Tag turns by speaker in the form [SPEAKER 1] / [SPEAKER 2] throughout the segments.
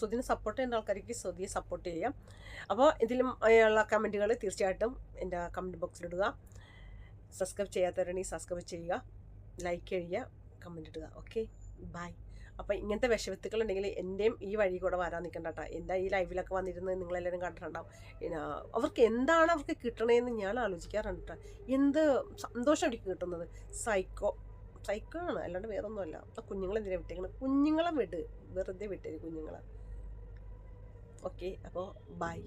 [SPEAKER 1] സുധിനെ support ചെയ്യുന്ന ആൾക്കാർക്ക് സുധിയെ support ചെയ്യാം. അപ്പോൾ ഇതിലും ഉള്ള കമന്റുകൾ തീർച്ചയായിട്ടും എന്റെ കമന്റ് ബോക്സിൽ ഇടുക. സബ്സ്ക്രൈബ് ചെയ്യാത്തവരാണെങ്കിൽ സബ്സ്ക്രൈബ് ചെയ്യുക. ലൈക്ക് ചെയ്യുക. കമന്റ് ഇടുക. ഓക്കെ ബൈ അപ്പോൾ ഇങ്ങനത്തെ വിഷവിത്തുക്കളുണ്ടെങ്കിൽ എന്റെയും ഈ വഴി കൂടെ വരാൻ നിൽക്കണ്ട കേട്ടോ. എന്റെ ഈ ലൈവിലൊക്കെ വന്നിരുന്ന് നിങ്ങളെല്ലാവരും കണ്ടിട്ടുണ്ടാവും. അവർക്ക് എന്താണ് അവർക്ക് കിട്ടണതെന്ന് ഞാൻ ആലോചിക്കാറുണ്ട് കേട്ടോ. എന്ത് സന്തോഷം എനിക്ക് കിട്ടുന്നത്? സൈക്കോ സൈക്കോ ആണ്. അല്ലാണ്ട് വേറൊന്നുമല്ല. അപ്പം കുഞ്ഞുങ്ങളെന്തിനാണ് വിട്ടേക്കുന്നത് കുഞ്ഞുങ്ങളെ വിട്. വെറുതെ വിട്ടേര് കുഞ്ഞുങ്ങളെ. ഓക്കെ അപ്പോൾ ബൈ.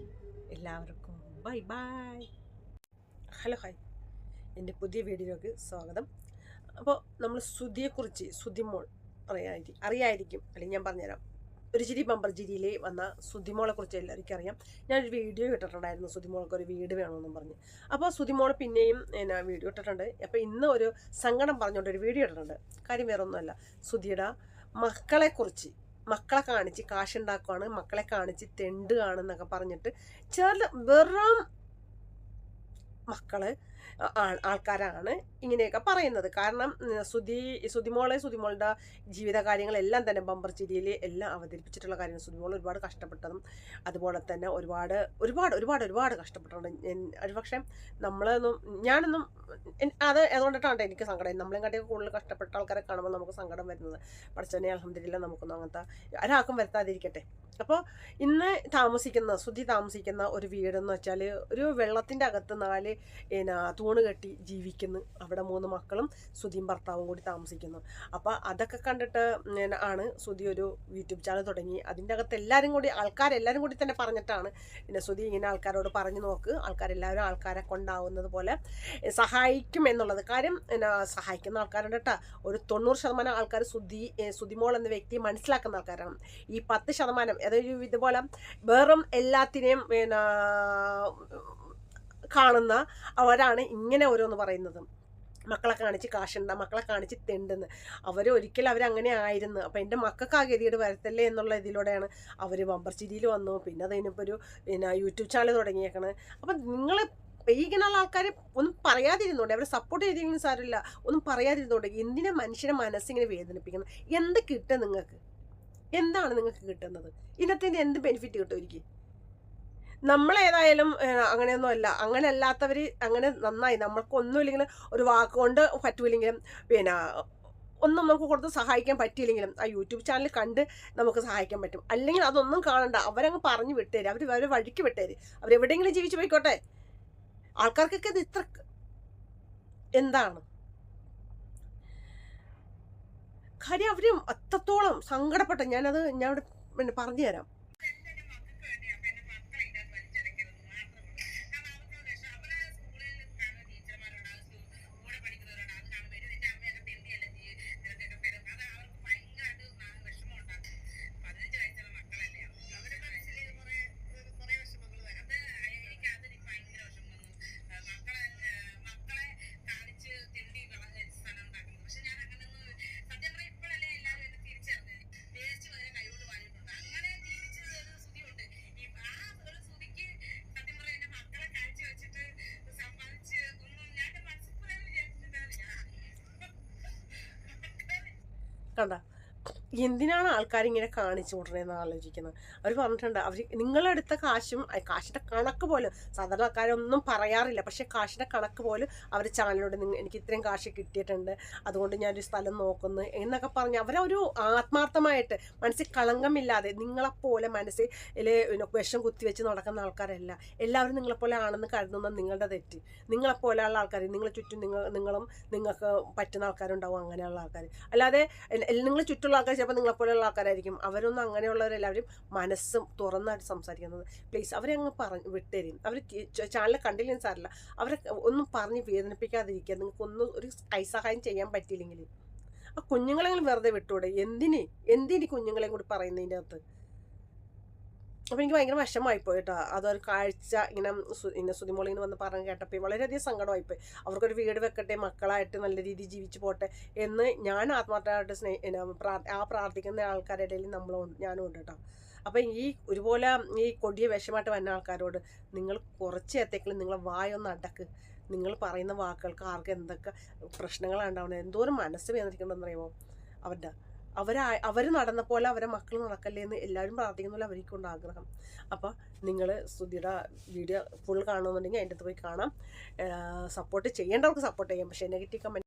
[SPEAKER 1] എല്ലാവർക്കും ബൈ ബൈ. Hello hi. എന്റെ പുതിയ വീഡിയോയിലേക്ക് സ്വാഗതം. അപ്പോൾ നമ്മൾ ശ്രുതിയെക്കുറിച്ച് ശ്രുതിമോൾ അറിയായിരിക്കും അറിയായിരിക്കും അല്ലെങ്കിൽ ഞാൻ പറഞ്ഞുതരാം. ഒരു ചിരി ബമ്പർ ജിരിയിലെ വന്ന സുതിമോളെ കുറിച്ച് എല്ലാവർക്കും അറിയാം ഞാനൊരു വീഡിയോ ഇട്ടിട്ടുണ്ടായിരുന്നു സുതിമോൾക്ക് ഒരു വീട് വേണമെന്നും പറഞ്ഞ്. അപ്പോൾ സുതിമോൾ പിന്നെയും എന്നാ വീഡിയോ ഇട്ടിട്ടുണ്ട്. അപ്പോൾ ഇന്ന് ഒരു സങ്കടം പറഞ്ഞുകൊണ്ട് ഒരു വീഡിയോ ഇട്ടിട്ടുണ്ട്. കാര്യം വേറെ ഒന്നുമല്ല സുധിയുടെ മക്കളെക്കുറിച്ച് മക്കളെ കാണിച്ച് കാശുണ്ടാക്കുവാണ് മക്കളെ കാണിച്ച് തെണ്ടുകയാണെന്നൊക്കെ പറഞ്ഞിട്ട് ചില വെറും മക്കൾ ആൾ- ആൾക്കാരാണ് ഇങ്ങനെയൊക്കെ പറയുന്നത്. കാരണം സുധി സുതിമോളെ സുതിമോളുടെ ജീവിത കാര്യങ്ങളെല്ലാം തന്നെ ബമ്പർ ചിരിയിൽ എല്ലാം അവതരിപ്പിച്ചിട്ടുള്ള കാര്യങ്ങൾ സുതിമോൾ ഒരുപാട് കഷ്ടപ്പെട്ടതും അതുപോലെ തന്നെ ഒരുപാട് ഒരുപാട് ഒരുപാട് ഒരുപാട് കഷ്ടപ്പെട്ടിട്ടുണ്ട്. ഒരുപക്ഷെ നമ്മളൊന്നും ഞാനൊന്നും അത് അതുകൊണ്ടിട്ടാണ് എനിക്ക് സങ്കടം. നമ്മളെ കൂടുതൽ കഷ്ടപ്പെട്ട ആൾക്കാരെ കാണുമ്പോൾ നമുക്ക് സങ്കടം വരുന്നത്. പഠിച്ചവനെ അലഹമില്ല നമുക്കൊന്നും അങ്ങനത്തെ ഒരാൾക്കും വരുത്താതിരിക്കട്ടെ. അപ്പോൾ ഇന്ന് താമസിക്കുന്ന സുധി താമസിക്കുന്ന ഒരു വീടെന്ന് വെച്ചാൽ ഒരു വെള്ളത്തിന്റെ അകത്ത് നാല് എന്നാ തൂണ് കെട്ടി ജീവിക്കുന്നു. അവിടെ മൂന്ന് മക്കളും സുധിയും ഭർത്താവും കൂടി താമസിക്കുന്നു. അപ്പോൾ അതൊക്കെ കണ്ടിട്ട് ആണ് സുധി ഒരു യൂട്യൂബ് ചാനൽ തുടങ്ങി. അതിന്റെ അകത്ത് എല്ലാവരും കൂടി ആൾക്കാരെല്ലാവരും കൂടി തന്നെ പറഞ്ഞിട്ടാണ്. പിന്നെ സുധി ഇങ്ങനെ ആൾക്കാരോട് പറഞ്ഞു നോക്ക്. ആൾക്കാരെല്ലാവരും ആൾക്കാരെ കൊണ്ടാവുന്നത് പോലെ സഹായിക്കും എന്നുള്ളത്. കാര്യം എന്നാ സഹായിക്കുന്ന ആൾക്കാരുണ്ട് കേട്ടോ ഒരു തൊണ്ണൂറ് ശതമാനം ആൾക്കാർ സുധി സുധിമോൾ എന്ന വ്യക്തിയെ മനസ്സിലാക്കുന്ന ആൾക്കാരാണ്. ഈ പത്ത് ശതമാനം അതായത് ഇതുപോലെ വെറും എല്ലാത്തിനെയും പിന്നെ കാണുന്ന അവരാണ് ഇങ്ങനെ ഓരോന്ന് പറയുന്നത്. മക്കളെ കാണിച്ച് കാശുണ്ട മക്കളെ കാണിച്ച് തെണ്ടെന്ന്. അവർ ഒരിക്കലും അവരങ്ങനെ ആയിരുന്നു. അപ്പം എന്റെ മക്കൾക്ക് ആ ഗതികേട് വരത്തല്ലേ എന്നുള്ള ഇതിലൂടെയാണ് അവർ ബമ്പർ ചിരിയിൽ വന്നു. പിന്നെ അതിനിപ്പോൾ ഒരു പിന്നെ യൂട്യൂബ് ചാനൽ തുടങ്ങിയേക്കണ്. അപ്പം നിങ്ങൾ ഇങ്ങനെയുള്ള ആൾക്കാർ ഒന്നും പറയാതിരുന്നോണ്ട് അവരെ സപ്പോർട്ട് ചെയ്തിരിക്കുന്ന സാരമില്ല. ഒന്നും പറയാതിരുന്നോണ്ട് എന്തിനാ മനുഷ്യനെ മനസ്സിങ്ങനെ വേദനിപ്പിക്കുന്നത്? എന്ത് കിട്ടും നിങ്ങൾക്ക്? എന്താണ് നിങ്ങൾക്ക് കിട്ടുന്നത്? ഇന്നത്തെ എന്ത് ബെനിഫിറ്റ് കിട്ടും എനിക്ക്? നമ്മളേതായാലും അങ്ങനെയൊന്നും അല്ല അങ്ങനെ അല്ലാത്തവർ അങ്ങനെ നന്നായി. നമ്മൾക്കൊന്നും ഇല്ലെങ്കിലും ഒരു വാക്കുകൊണ്ട് പറ്റൂലെങ്കിലും പിന്നെ ഒന്നും നമുക്ക് കൊടുത്ത് സഹായിക്കാൻ പറ്റിയില്ലെങ്കിലും ആ യൂട്യൂബ് ചാനൽ കണ്ട് നമുക്ക് സഹായിക്കാൻ പറ്റും. അല്ലെങ്കിൽ അതൊന്നും കാണണ്ട. അവരങ്ങ് പറഞ്ഞു വിട്ടേര്. അവർ അവരെ വഴിക്ക് വിട്ടേര്. അവരെവിടെയെങ്കിലും ജീവിച്ചു പോയിക്കോട്ടെ. ആൾക്കാർക്കൊക്കെ ഇത് ഇത്ര എന്താണ്? കാര്യം അവർ അത്രത്തോളം സങ്കടപ്പെട്ട ഞാനത് ഞാൻ ഇവിടെ പിന്നെ പറഞ്ഞു കണ്ട എന്തിനാണ് ആൾക്കാർ ഇങ്ങനെ കാണിച്ചു വിടണേന്ന് ആലോചിക്കുന്നത്? അവർ പറഞ്ഞിട്ടുണ്ട് അവർ നിങ്ങളെടുത്ത കാശും കാശിന്റെ കണക്ക് പോലും സാധാരണ ആൾക്കാരൊന്നും പറയാറില്ല. പക്ഷെ കാശിന്റെ കണക്ക് പോലും അവർ നിങ്ങൾ എനിക്ക് ഇത്രയും കാശ് കിട്ടിയിട്ടുണ്ട് അതുകൊണ്ട് ഞാനൊരു സ്ഥലം നോക്കുന്നു എന്നൊക്കെ പറഞ്ഞ് അവരൊരു ആത്മാർത്ഥമായിട്ട് മനസ്സിൽ കളങ്കമില്ലാതെ നിങ്ങളെപ്പോലെ മനസ്സിൽ വിഷം കുത്തിവെച്ച് നടക്കുന്ന ആൾക്കാരല്ല. എല്ലാവരും നിങ്ങളെപ്പോലെ ആണെന്ന് കരുതുന്ന നിങ്ങളുടെ തെറ്റ്. നിങ്ങളെപ്പോലെയുള്ള ആൾക്കാർ നിങ്ങളെ ചുറ്റും നിങ്ങൾ നിങ്ങളും നിങ്ങൾക്ക് പറ്റുന്ന ആൾക്കാരുണ്ടാവും അങ്ങനെയുള്ള ആൾക്കാർ അല്ലാതെ നിങ്ങൾ ചുറ്റുള്ള ആൾക്കാർ ചിലപ്പോൾ നിങ്ങളെപ്പോലെയുള്ള ആൾക്കാരായിരിക്കും. അവരൊന്നും അങ്ങനെയുള്ളവരെല്ലാവരും മനസ്സും തുറന്നായിട്ട് സംസാരിക്കുന്നത്. പ്ലീസ് അവരെ അങ്ങ് പറഞ്ഞ് വിട്ടേരും അവർ ചാനൽ കണ്ടില്ലെങ്കിൽ സാറില്ല. അവരെ ഒന്നും പറഞ്ഞ് വേദനിപ്പിക്കാതിരിക്കുക. നിങ്ങൾക്കൊന്നും ഒരു കൈസഹായം ചെയ്യാൻ പറ്റിയില്ലെങ്കിൽ ആ കുഞ്ഞുങ്ങളെങ്കിലും വെറുതെ വിട്ടൂടെ? എന്തിന്? എന്തിന് കുഞ്ഞുങ്ങളെയും കൂടി പറയുന്നതിന്റെ അകത്ത് അപ്പോൾ എനിക്ക് ഭയങ്കര വിഷമമായിപ്പോയി കേട്ടോ അതൊരു കാഴ്ച ഇങ്ങനെ ഇങ്ങനെ സുതിമോളി ഇങ്ങനെ വന്ന് പറഞ്ഞ് കേട്ടപ്പോൾ വളരെയധികം സങ്കടമായിപ്പോയി. അവർക്കൊരു വീട് വെക്കട്ടെ മക്കളായിട്ട് നല്ല രീതിയിൽ ജീവിച്ചു പോട്ടെ എന്ന് ഞാൻ ആത്മാർത്ഥമായിട്ട് സ്നേഹ ആ പ്രാർത്ഥിക്കുന്ന ആൾക്കാരുടെ ഇടയിൽ നമ്മളും ഞാനും ഉണ്ട് കേട്ടോ അപ്പം ഈ ഒരുപോലെ ഈ കൊടിയ വിഷമായിട്ട് വന്ന ആൾക്കാരോട് നിങ്ങൾ കുറച്ച് നേരത്തേക്കെങ്കിലും നിങ്ങളെ വായൊന്ന് അടക്ക്. നിങ്ങൾ പറയുന്ന വാക്കുകൾക്ക് ആർക്ക് എന്തൊക്കെ പ്രശ്നങ്ങളാണ് ഉണ്ടാവുന്നത് എന്തോരം മനസ്സ് വേദനിക്കണമെന്ന് അറിയുമോ അവരുടെ അവരാ അവർ നടന്ന പോലെ അവരെ മക്കൾ നടക്കല്ലേ എന്ന് എല്ലാവരും പ്രാർത്ഥിക്കുന്ന പോലെ അവർക്കുണ്ട് ആഗ്രഹം. അപ്പോൾ നിങ്ങൾ സ്തുതിയുടെ വീഡിയോ ഫുൾ കാണുന്നുണ്ടെങ്കിൽ അതിന്റെ അടുത്ത് പോയി കാണാം. സപ്പോർട്ട് ചെയ്യേണ്ടവർക്ക് സപ്പോർട്ട് ചെയ്യാം. പക്ഷേ നെഗറ്റീവ് കമന്റ്